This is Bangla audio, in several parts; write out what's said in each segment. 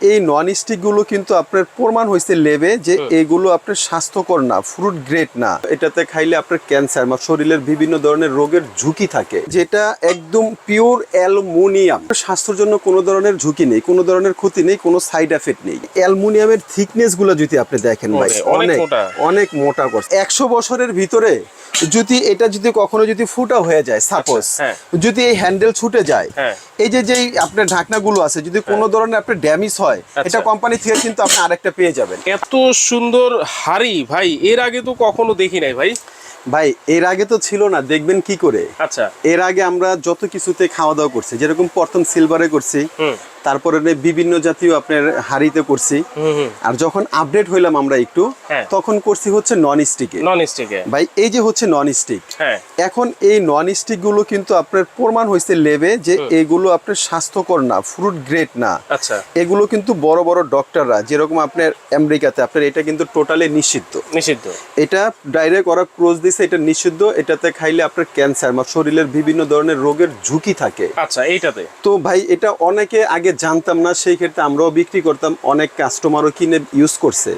এই নন স্টিকগুলো কিন্তু আপনার প্রমাণ হয়েছে লেবে যে এগুলো আপনার স্বাস্থ্যকর না ফ্রুট গ্রেড না এটাতে খাইলে আপনার ক্যান্সার বা শরীরের বিভিন্ন ধরনের রোগের ঝুঁকি থাকে যেটা একদম পিওর অ্যালুমিনিয়াম স্বাস্থ্যের জন্য কোনো ধরনের ঝুঁকি নেই কোনো ধরনের ক্ষতি নেই কোনো সাইড এফেক্ট নেই অ্যালুমিনিয়ামের থিকনেসগুলো যদি আপনি দেখেন ভাই অনেক অনেক মোটা। করছে একশো বছরের ভিতরে যদি এটা যদি কখনো যদি ফুটা হয়ে যায় সাপোজ হ্যাঁ। যদি এই হ্যান্ডেল ছুটে যায় হ্যাঁ। এই যে যেই আপনার ঢাকনাগুলো আছে যদি কোনো ধরনের আপনার ড্যামেজ হয় আচ্ছা। এটা কোম্পানি থেকে কিন্তু আপনি আরেকটা পেয়ে যাবেন। এত সুন্দর হাড়ি ভাই এর আগে তো কখনো দেখি নাই ভাই। ভাই এর আগে তো ছিল না দেখবেন কি করে? আচ্ছা। এর আগে আমরা যত কিছুতে খাওয়া দাওয়া করছি যেরকম প্রথম সিলভারে করছি তারপরে বিভিন্ন জাতীয় আপনার হাড়িতে করছি। আর যখন আপডেট হইলাম আমরা একটু হ্যাঁ। তখন করছি হচ্ছে নন স্টিকে নন স্টিকে ভাই এই যে হচ্ছে নন স্টিক হ্যাঁ। এখন এই নন স্টিকগুলো কিন্তু আপনার প্রমাণ হয়েছে লেবে যে এগুলো আপনার স্বাস্থ্যকর না ফ্রুট গ্রেড না। আচ্ছা। এগুলো কিন্তু বড় বড় ডক্টররা যেরকম আপনার আমেরিকাতে আপনার এটা কিন্তু টোটালি নিষিদ্ধ। নিষিদ্ধ। এটা ডাইরেক্ট ওরা ক্রোজ দিছে এটা নিষিদ্ধ এটাতে খাইলে আপনার ক্যান্সার বা শরীরের বিভিন্ন ধরনের রোগের ঝুঁকি থাকে। আচ্ছা এইটাতে। তো ভাই এটা অনেকে আগে জানতাম না সেই ক্ষেত্রে আমরাও বিক্রি করতাম অনেক কাস্টমারও কিনে ইউজ করছে।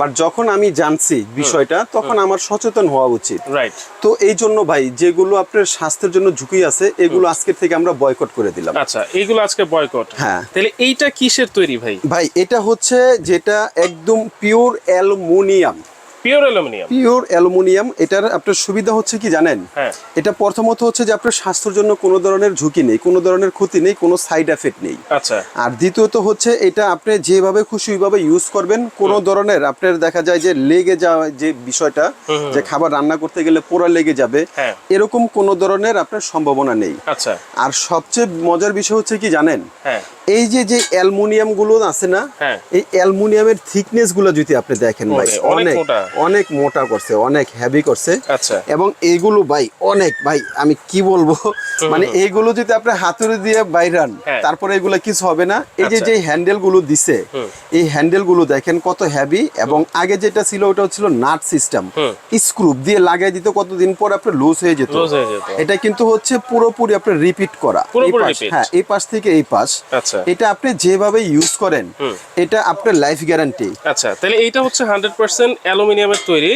বাট যখন আমি জানছি বিষয়টা তখন আমার সচেতন হওয়া উচিত। রাইট তো এই জন্য ভাই যেগুলো আপনার স্বাস্থ্যের জন্য ঝুঁকি আছে এগুলো আজকের থেকে আমরা বয়কট করে দিলাম। আচ্ছা এইগুলো আজকে বয়কট হ্যাঁ। তাহলে এইটা কিসের তৈরি ভাই? ভাই এটা হচ্ছে যেটা একদম pure aluminium. Pure aluminium pure aluminium এটার আপনার সুবিধা হচ্ছে কি জানেন? হ্যাঁ। এটা প্রথমত হচ্ছে যে আপনার স্বাস্থ্যের জন্য কোনো ধরনের ঝুঁকি নেই কোনো ধরনের ক্ষতি নেই কোনো সাইড এফেক্ট নেই। আচ্ছা। আর দ্বিতীয়ত হচ্ছে এটা আপনি যেভাবে খুশি ওইভাবে ইউজ করবেন। কোনো ধরনের আপনার দেখা যায় যে লেগে যাওয়া যে বিষয়টা যে খাবার রান্না করতে গেলে পোড়া লেগে যাবে হ্যাঁ। এরকম কোনো ধরনের আপনার সম্ভাবনা নেই। আচ্ছা। আর সবচেয়ে মজার বিষয় হচ্ছে কি জানেন? হ্যাঁ। এই যে যে অ্যালুমিনিয়ামগুলো আছে না। এই অ্যালুমিনিয়ামের থিকনেসগুলো যদি আপনি দেখেন ভাই অনেক অনেক মোটা। করছে অনেক হেভি করছে। আচ্ছা। এবং এইগুলো ভাই অনেক ভাই আমি কি বলব? মানে এইগুলো যদি আপনি হাতুড়ি দিয়ে বাইরান হ্যাঁ। তারপরে এগুলো কিছু হবে না। এই যে আচ্ছা। যে হ্যান্ডেলগুলো দিছে এই হ্যান্ডেলগুলো দেখেন কত হেভি এবং আগে যেটা ছিল ওটা ছিল নাট সিস্টেম। স্ক্রু দিয়ে লাগাই দিতে কতদিন পর আপনার লুজ হয়ে যেত। এটা কিন্তু হচ্ছে পুরোপুরি আপনার রিপিট করা। হ্যাঁ এই পাশ থেকে এই পাশ। আচ্ছা। এটা আপনি যেভাবে ইউজ করেন এটা আপনার লাইফ গ্যারান্টি আচ্ছা তাহলে এইটা হচ্ছে হান্ড্রেড পার্সেন্ট অ্যালুমিনিয়ামের তৈরি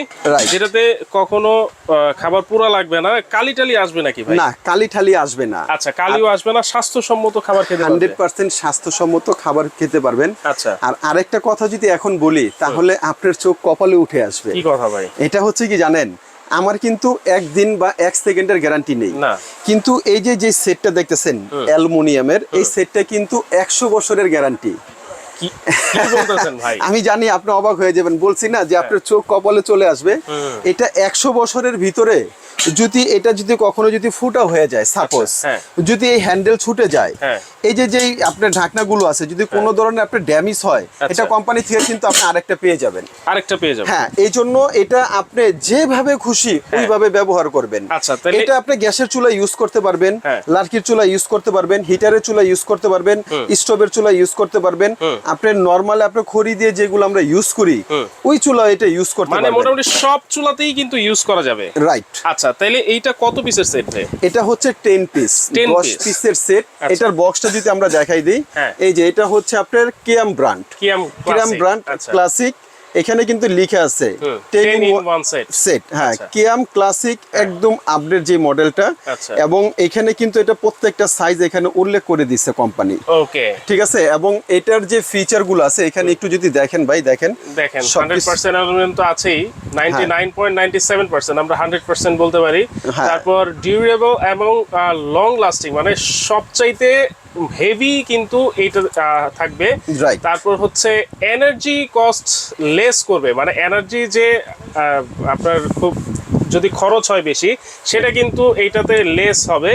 যেটাতে কখনো খাবার পুরা লাগবে না কালি টালি আসবে নাকি ভাই? না কালি ঠালি আসবে না। আচ্ছা কালিও আসবে না স্বাস্থ্যসম্মত খাবার খেতে হান্ড্রেড পার্সেন্ট স্বাস্থ্যসম্মত খাবার খেতে পারবেন। আচ্ছা। আর আরেকটা কথা যদি এখন বলি তাহলে আপনার চোখ কপালে উঠে আসবে। কি কথা ভাই? এটা হচ্ছে কি জানেন আমার কিন্তু একদিন বা এক সেকেন্ডের গ্যারান্টি নেই। কিন্তু এই যে যে সেটটা দেখতেছেন অ্যালুমিনিয়ামের এই সেটটা কিন্তু একশো বছরের গ্যারান্টি। আমি জানি আপনি অবাক হয়ে যাবেন। বলছি না যে আপনার চোখ কপালে চলে আসবে। এটা একশো বছরের ভিতরে যদি এটা যদি কখনো যদি ফুটা হয়ে যায় সাপোজ হ্যাঁ। যদি এই হ্যান্ডেল ছুটে যায় হ্যাঁ। এই যে যেই আপনার ঢাকনাগুলো আছে যদি কোনো ধরনের আপনার ড্যামেজ হয় আচ্ছা। এটা কোম্পানি থেকে কিন্তু আপনি আরেকটা পেয়ে যাবেন। আরেকটা পেয়ে যাবে হ্যাঁ এই জন্য এটা আপনি যেভাবে খুশি ওইভাবে ব্যবহার করবেন। হ্যাঁ। আচ্ছা, এটা আপনি গ্যাসের চুলা ইউজ করতে পারবেন হ্যাঁ। লার্কির চুলা ইউজ করতে পারবেন হিটারের চুলা ইউজ করতে পারবেন স্টোভের চুলা ইউজ করতে পারবেন। আপনি নর্মাল আপনি খড়ি দিয়ে যেগুলো আমরা ইউজ করি ওই চুলা এটা ইউজ করতে পারবেন মানে পারবেন। মোটামুটি সব চুলাতেই কিন্তু ইউজ করা যাবে। রাইট আচ্ছা তাহলে এইটা কত পিসের সেট ভাই? এটা হচ্ছে 10 পিস 10 পিসের সেট আচ্ছা। এটার বক্সটা যদি আমরা দেখাই দিই হ্যাঁ। এই যে এটা হচ্ছে আপনার কেয়াম ব্র্যান্ড কিয়াম ব্র্যান্ড আচ্ছা। ক্লাসিক এখানে কিন্তু লিখা আছে হুম, 10 10 in in one- one set। Set. হ্যাঁ আচ্ছা। কিয়াম ক্লাসিক একদম আপডেট যে মডেলটা আচ্ছা। এবং এখানে কিন্তু এটা প্রত্যেকটা সাইজ এখানে উল্লেখ করে দিচ্ছে কোম্পানি ওকে। ঠিক আছে? এবং এটার যে ফিচারগুলো আছে এখানে একটু যদি দেখেন ভাই দেখেন। দেখেন সব হান্ড্রেড কিছু- পার্সেন্ট অ্যালুমিনিয়াম তো আছেই। Ninety nine point ninety seven percent আমরা হান্ড্রেড পার্সেন্ট বলতে পারি। হ্যাঁ। তারপর ডিউরেবল এবং লং লাস্টিং মানে সবচাইতে হেভি কিন্তু এইটা থাকবে. তারপর হচ্ছে এনার্জি কস্ট লেস করবে মানে এনার্জি যে আপনার খুব যদি খরচ হয় বেশি সেটা কিন্তু এইটাতে লেস হবে।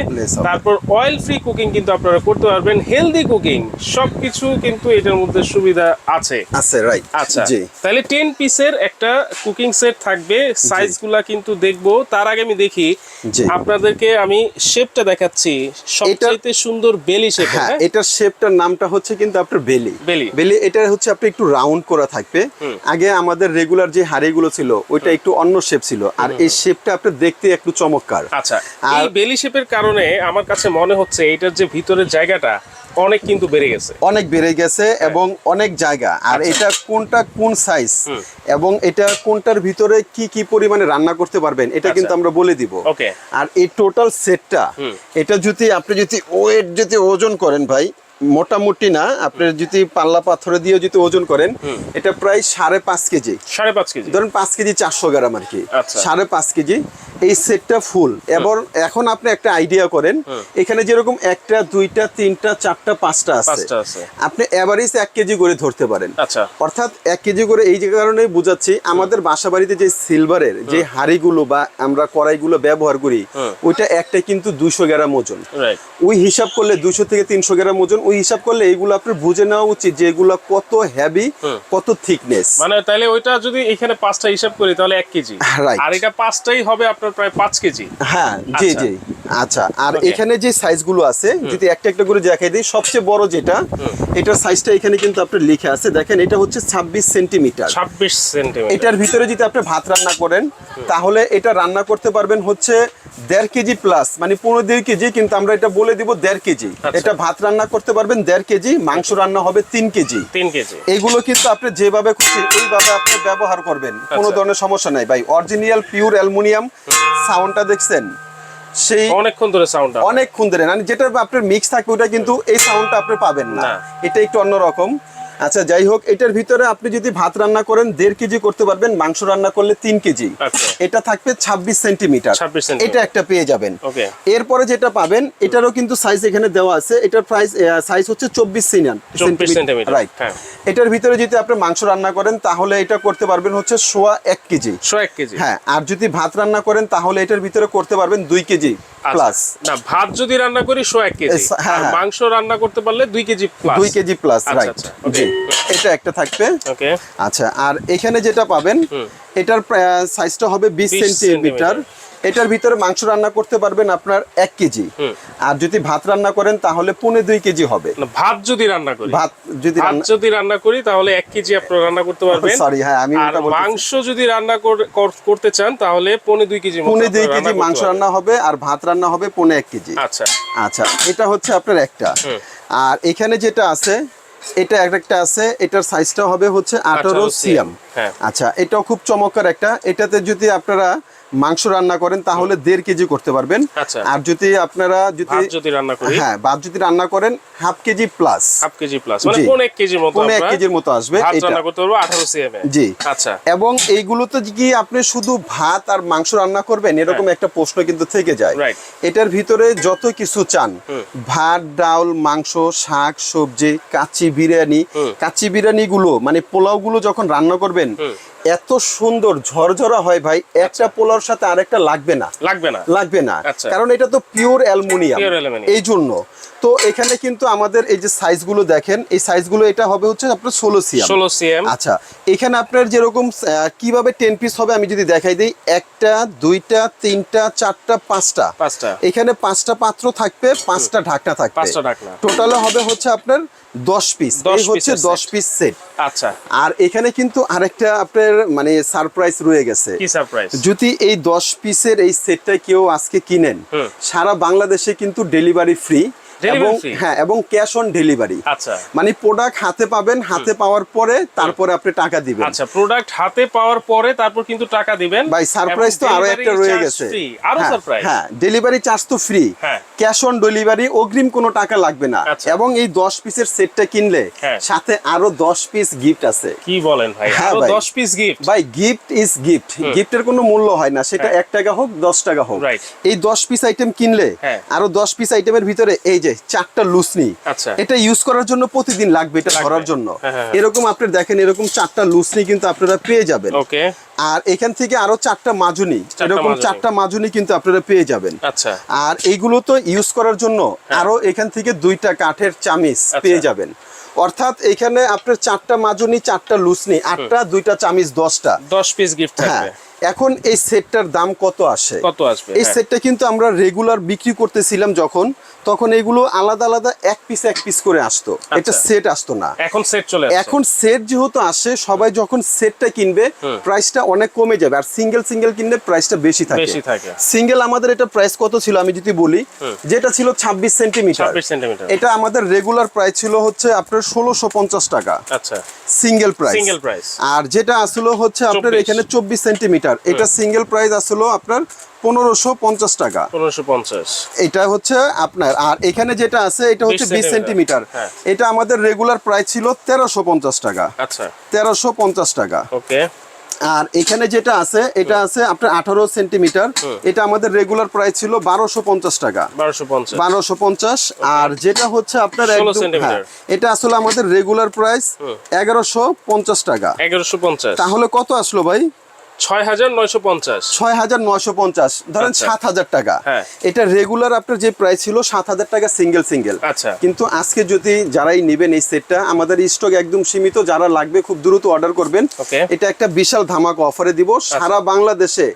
তারপর অয়েল ফ্রি কুকিং কিন্তু আপনারা করতে পারবেন। হেলদি কুকিং সবকিছু কিন্তু এটার মধ্যে সুবিধা আছে। আছে রাইট আচ্ছা জি। তাহলে টেন পিসের একটা কুকিং সেট থাকবে। সাইজগুলা কিন্তু দেখব। তার আগে আমি দেখি আপনাদেরকে আমি শেপটা দেখাচ্ছি। সবচাইতে সুন্দর বেলি শেপ হ্যাঁ এটার শেপটার নামটা হচ্ছে কিন্তু আপনার বেলি বেলি। বেলি এটা হচ্ছে আপনি একটু রাউন্ড করা থাকবে। আগে আমাদের রেগুলার যে হাড়িগুলো ছিল ওইটা একটু অন্য শেপ ছিল। আর এই শেপটা আপনার দেখতে একটু চমৎকার। আচ্ছা আর- এই বেলি শেপের কারণে আমার কাছে মনে হচ্ছে এটার যে ভিতরের জায়গাটা অনেক কিন্তু বেড়ে গেছে। অনেক বেড়ে গেছে এবং অনেক জায়গা। আর আচ্ছা। এটা কোনটা কোন সাইজ এবং এটা কোনটার ভিতরে কি কি পরিমাণে রান্না করতে পারবেন এটা আচ্ছা। কিন্তু আমরা বলে দিব। ওকে। আর এই টোটাল সেটটা এটা যদি আপনি যদি ওয়েট যদি ওজন করেন ভাই মোটামুটি না আপনি যদি পাল্লা পাথরে দিয়ে যদি ওজন করেন এটা প্রায় সাড়ে পাঁচ কেজি। সাড়ে পাঁচ কেজি। ধরেন পাঁচ কেজি চারশো গ্রাম আর কি। আচ্ছা। সাড়ে পাঁচ কেজি। এই সেটটা ফুল এবং এখন আপনি একটা আইডিয়া করেন এখানে যেরকম একটা দুইটা তিনটা চারটা পাঁচটা আছে। আপনি এভারেজ এক কেজি করে ধরতে পারেন। আচ্ছা। অর্থাৎ এক কেজি করে এই যে কারণে বুঝাচ্ছি আমাদের বাসা বাড়িতে যে সিলভারের যে হাড়িগুলো বা আমরা কড়াইগুলো ব্যবহার করি ওইটা একটা কিন্তু দুশো গ্রাম ওজন। রাইট ওই হিসাব করলে দুশো থেকে তিনশো গ্রাম ওজন ওই হিসাব করলে এইগুলো আপনার বুঝে নেওয়া উচিত যে এগুলো কত হ্যাভি হুম। কত থিকনেস মানে তাহলে ওইটা যদি এখানে পাঁচটা হিসাব করি তাহলে এক কেজি. আর এটা পাঁচটাই হবে আপনার প্রায় পাঁচ কেজি। হ্যাঁ জি আচ্ছা। জি। আচ্ছা আর এখানে যে সাইজগুলো আছে যদি একটা একটা করে দেখাই দিই সবচেয়ে বড় যেটা এটার সাইজটা এখানে কিন্তু আপনার লিখে আছে। দেখেন এটা হচ্ছে ছাব্বিশ সেন্টিমিটার। ছাব্বিশ সেন্টিমিটার। এটার ভিতরে যদি আপনি ভাত রান্না করেন তাহলে এটা রান্না করতে পারবেন হচ্ছে দেড় কেজি প্লাস মানে পনেরো দুই কেজি কিন্তু আমরা এটা বলে দিব দেড় কেজি। আচ্ছা। এটা ভাত রান্না করতে পারবেন দেড় কেজি মাংস রান্না হবে তিন কেজি। তিন কেজি। এইগুলো কিন্তু আপনি যেভাবে খুশি এইভাবে আপনি ব্যবহার করবেন কোনো আচ্ছা। ধরনের সমস্যা নাই। ভাই অরিজিনাল পিওর অ্যালুমিনিয়াম সাউন্ডটা দেখছেন? সেই অনেকক্ষণ ধরে সাউন্ড অনেকক্ষণ ধরে মানে যেটা আপনার মিক্স থাকবে ওটা কিন্তু এই সাউন্ডটা আপনি পাবেন না। এটা একটু অন্যরকম। আচ্ছা যাই হোক এটার ভিতরে আপনি যদি ভাত রান্না করেন দেড় কেজি করতে পারবেন মাংস রান্না করলে তিন কেজি। আচ্ছা। এটা থাকবে ছাব্বিশ সেন্টিমিটার। 26 সেন্টিমিটার। এটা একটা পেয়ে যাবেন। এরপরে যেটা পাবেন এটারও কিন্তু সাইজ এখানে দেওয়া আছে। এটার প্রাইস সাইজ হচ্ছে চব্বিশ সেন্টিমিটার, রাইট হ্যাঁ। এটার ভিতরে যদি আপনি মাংস রান্না করেন তাহলে এটা করতে পারবেন হচ্ছে সোয়া এক কেজি। শো এক কেজি। হ্যাঁ আর যদি ভাত রান্না করেন তাহলে এটার ভিতরে করতে পারবেন দুই কেজি। প্লাস না ভাত যদি রান্না করি সো এক কেজি। হ্যাঁ, আর হ্যাঁ। মাংস রান্না করতে পারলে দুই কেজি প্লাস দুই কেজি প্লাস আচ্ছা, রাইট আচ্ছা, জি এটা একটা থাকবে। ওকে আচ্ছা আর এখানে যেটা পাবেন। এটার সাইজটা হবে বিশ 20 সেন্টিমিটার এটার ভিতরে মাংস রান্না করতে পারবেন আপনার এক কেজি। আর যদি ভাত রান্না করেন তাহলে পৌনে দুই কেজি হবে। ভাত যদি রান্না করি। ভাত যদি রান্না যদি রান্না করি তাহলে এক কেজি আপনার রান্না করতে পারবেন। সরি হ্যাঁ আমি মাংস যদি রান্না কর- কর- করতে চান তাহলে পনে দুই কেজি পৌনে দুই কেজি মাংস রান্না হবে আর ভাত রান্না হবে পৌনে এক কেজি। আচ্ছা। আচ্ছা এটা হচ্ছে আপনার একটা। আর এখানে যেটা আছে এটা একটা আছে এটার সাইজটা হবে হচ্ছে আঠারো 18 সিএম। হ্যাঁ। আচ্ছা এটাও খুব চমৎকার একটা। এটাতে যদি আপনারা মাংস রান্না করেন তাহলে দেড় কেজি করতে পারবেন। আচ্ছা। আর যদি আপনারা যদি যদি রান্না করি। হ্যাঁ ভাত যদি রান্না করেন half kg plus half kg plus মানে। পনে এক কেজির মতো পৌনে এক কেজির মতো আসবে এটা। রান্না করতে পারব আঠারো সিএম জি। আচ্ছা। এবং এইগুলোতে কি আপনি শুধু ভাত আর মাংস রান্না করবেন? এরকম একটা প্রশ্ন কিন্তু থেকে যায়. এটার ভিতরে যত কিছু চান ভাত ডাল মাংস শাক সবজি কাচ্চি বিরিয়ানি। কাচ্চি বিরিয়ানি গুলো মানে পোলাও গুলো যখন রান্না করবেন। এত সুন্দর ঝরঝরা হয় ভাই একটা পোলাওর সাথে আরেকটা লাগবে না। লাগবে না। লাগবে না। আচ্ছা। কারণ এটা তো পিওর অ্যালুমিনিয়াম এই জন্য। তো এখানে কিন্তু আমাদের এই যে সাইজগুলো দেখেন এই সাইজগুলো এটা হবে হচ্ছে আপনার ষোলো সিএম ষোলো সিএম আচ্ছা এখানে আপনার যেরকম কীভাবে টেন পিস হবে আমি যদি দেখাই দিই একটা দুইটা তিনটা চারটা পাঁচটা। পাঁচটা। এখানে পাঁচটা পাত্র থাকবে পাঁচটা ঢাকনা থাকবে। টোটালে হবে হচ্ছে আপনার দশ পিস 10 এই হচ্ছে। দশ পিস সেট আচ্ছা। আর এখানে কিন্তু আরেকটা আপনার মানে সারপ্রাইজ রয়ে গেছে। কি সারপ্রাইজ যদি এই দশ পিসের এই সেটটা কেউ আজকে কিনেন সারা বাংলাদেশে কিন্তু ডেলিভারি ফ্রি এবং হ্যাঁ এবং ক্যাশ অন ডেলিভারি আচ্ছা। মানে প্রোডাক্ট হাতে পাবেন হাতে পাওয়ার পরে তারপরে আপনি টাকা দিবেন। আচ্ছা প্রোডাক্ট হাতে পাওয়ার পরে তারপর কিন্তু টাকা দিবেন। ভাই সারপ্রাইজ তো আরও একটা রয়ে গেছে। আরও হ্যাঁ, সারপ্রাইজ হ্যাঁ ডেলিভারি চার্জ তো ফ্রি হ্যাঁ। ক্যাশ অন ডেলিভারি অগ্রিম কোনো টাকা লাগবে না। আচ্ছা। এবং এই দশ পিসের সেটটা কিনলে হ্যাঁ। সাথে আরও দশ পিস গিফট আছে। কি বলেন ভাই? হ্যাঁ আরও। 10 পিস গিফট ভাই গিফট ইজ গিফট গিফটের কোনো মূল্য হয় না। সেটা হ্যাঁ। এক টাকা হোক দশ টাকা হোক। এই দশ পিস আইটেম কিনলে হ্যাঁ। আরও দশ পিস আইটেমের ভিতরে এই যে চারটা লুসনি আচ্ছা। এটা ইউজ করার জন্য প্রতিদিন লাগবে এটা ধরার জন্য। হ্যাঁ, হ্যাঁ, হ্যাঁ। এরকম আপনি দেখেন এরকম চারটা লুসনি কিন্তু আপনারা পেয়ে যাবেন। আর এখান থেকে আরও চারটা মাজুনি এরকম চারটা মাজুনি। কিন্তু আপনারা পেয়ে যাবেন। আচ্ছা। আর এইগুলো তো ইউজ করার জন্য আরও এখান থেকে দুইটা কাঠের চামিচ আচ্ছা। পেয়ে যাবেন। অর্থাৎ এখানে আপনার চারটা মাজুনি চারটা লুসনি আটটা দুইটা চামিচ দশটা। 10 পিস গিফট হ্যাঁ। এখন এই সেটটার দাম কত আসে? কত আসবে? এই হ্যাঁ। সেটটা কিন্তু আমরা রেগুলার বিক্রি করতেছিলাম যখন তখন এগুলো আলাদা আলাদা এক পিস এক পিস করে আসতো। এটা সেট আসতো না। এখন সেট চলে এখন সেট যেহেতু আসে সবাই যখন সেটটা কিনবে প্রাইসটা অনেক কমে যাবে। আর সিঙ্গেল সিঙ্গেল কিনলে প্রাইসটা বেশি থাকে। বেশি থাকে। সিঙ্গেল আমাদের এটা প্রাইস কত ছিল? আমি যদি বলি যেটা ছিল ছাব্বিশ সেন্টিমিটার ছাব্বিশ সেন্টিমিটার এটা আমাদের রেগুলার প্রাইস ছিল হচ্ছে আপনার ষোলোশো পঞ্চাশ টাকা। আচ্ছা। Single price Single price। আর যেটা আসলো হচ্ছে আপনার এখানে চব্বিশ সেন্টিমিটার এটা সিঙ্গেল প্রাইস আসলো আপনার পনেরোশো পঞ্চাশ টাকা। পনেরোশো পঞ্চাশ। এটা হচ্ছে আপনার আর এখানে যেটা আছে এটা হচ্ছে 20 বিশ সেন্টিমিটার। হ্যাঁ। এটা আমাদের রেগুলার প্রাইস ছিল তেরোশো পঞ্চাশ টাকা। আচ্ছা। তেরোশো পঞ্চাশ টাকা। ওকে। আর এখানে যেটা আছে এটা আছে আপনার আঠারো সেন্টিমিটার। এটা আমাদের রেগুলার প্রাইস ছিল বারোশো পঞ্চাশ টাকা। বারোশো পঞ্চাশ। আর যেটা হচ্ছে আপনার 16 একদম সেন্টিমিটার। হ্যাঁ, এটা আসলে আমাদের রেগুলার প্রাইস এগারোশো পঞ্চাশ টাকা। এগারোশো পঞ্চাশ। তাহলে কত আসলো ভাই? ছয় হাজার নয়শো পঞ্চাশ। ছয় হাজার নয়শো পঞ্চাশ। ধরেন আচ্ছা। সাত হাজার টাকা। হ্যাঁ। এটা রেগুলার আপনার যে প্রাইস ছিল সাত হাজার টাকা সিঙ্গেল সিঙ্গেল আচ্ছা। কিন্তু আজকে যদি যারাই নেবেন এই সেটটা আমাদের স্টক একদম সীমিত যারা লাগবে খুব দ্রুত অর্ডার করবেন। এটা একটা বিশাল ধামাকা অফারে দিব। সারা বাংলাদেশে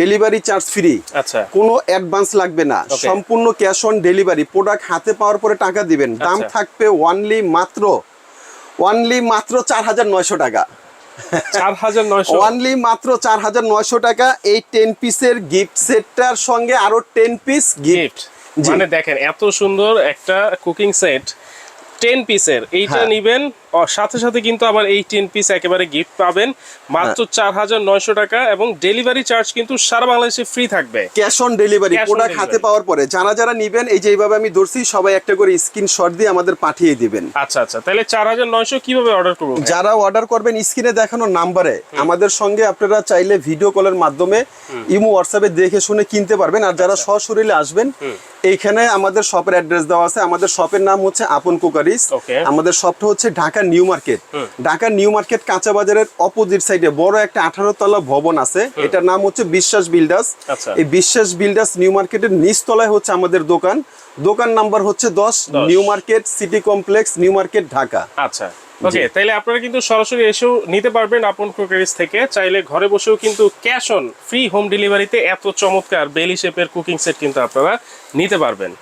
ডেলিভারি চার্জ ফ্রি আচ্ছা। কোনো অ্যাডভান্স লাগবে না। সম্পূর্ণ ক্যাশ অন ডেলিভারি প্রোডাক্ট হাতে পাওয়ার পরে টাকা দিবেন। দাম আচ্ছা। থাকবে ওয়ানলি মাত্র ওয়ানলি মাত্র চার হাজার নয়শো টাকা। চার হাজার নয়শো। ওয়ানলি মাত্র চার হাজার নয়শো টাকা। এই টেন পিসের গিফট সেটটার সঙ্গে আরও টেন পিস গিফট মানে দেখেন এত সুন্দর একটা কুকিং সেট টেন পিসের এইটা হ্যাঁ। নিবেন সাথে সাথে কিন্তু আবার এই টেন পিস একেবারে গিফট পাবেন। মাত্র হ্যাঁ। চার হাজার নয়শো টাকা এবং ডেলিভারি চার্জ কিন্তু সারা বাংলাদেশে ফ্রি থাকবে। ক্যাশ অন ডেলিভারি প্রোডাক্ট হাতে পাওয়ার পরে যারা যারা নিবেন এই যে এইভাবে আমি ধরছি সবাই একটা করে স্ক্রিনশট দিয়ে আমাদের পাঠিয়ে দিবেন। আচ্ছা আচ্ছা তাহলে চার হাজার নয়শো কীভাবে অর্ডার করব যারা অর্ডার করবেন স্ক্রিনে দেখানো নাম্বারে আমাদের সঙ্গে আপনারা চাইলে ভিডিও কলের মাধ্যমে ইমো হোয়াটসঅ্যাপে দেখে শুনে কিনতে পারবেন। আর যারা আচ্ছা। সশরীরে আসবেন এইখানে আমাদের শপের অ্যাড্রেস দেওয়া আছে। আমাদের শপের নাম হচ্ছে আপন কুকারিস। আমাদের শপটা হচ্ছে Dhaka new market. Dhaka new market কাঁচা বাজারের অপোজিট সাইডে বড় একটা আঠারো তলা ভবন আছে। এটার নাম হচ্ছে বিশ্বাস বিল্ডার্স। আচ্ছা। এই বিশ্বাস বিল্ডার্স নিউ মার্কেটের নিচতলায় হচ্ছে আমাদের দোকান। দোকান নাম্বার হচ্ছে দশ new market city complex new market Dhaka. আচ্ছা। ওকে তাইলে আপনারা কিন্তু সরাসরি এসেও নিতে পারবেন আপন কুকারিজ থেকে। চাইলে ঘরে বসেও কিন্তু ক্যাশ অন ফ্রি হোম ডেলিভারিতে এত চমৎকার বেলি শেপের কুকিং সেট কিন্তু আপনারা নিতে পারবেন।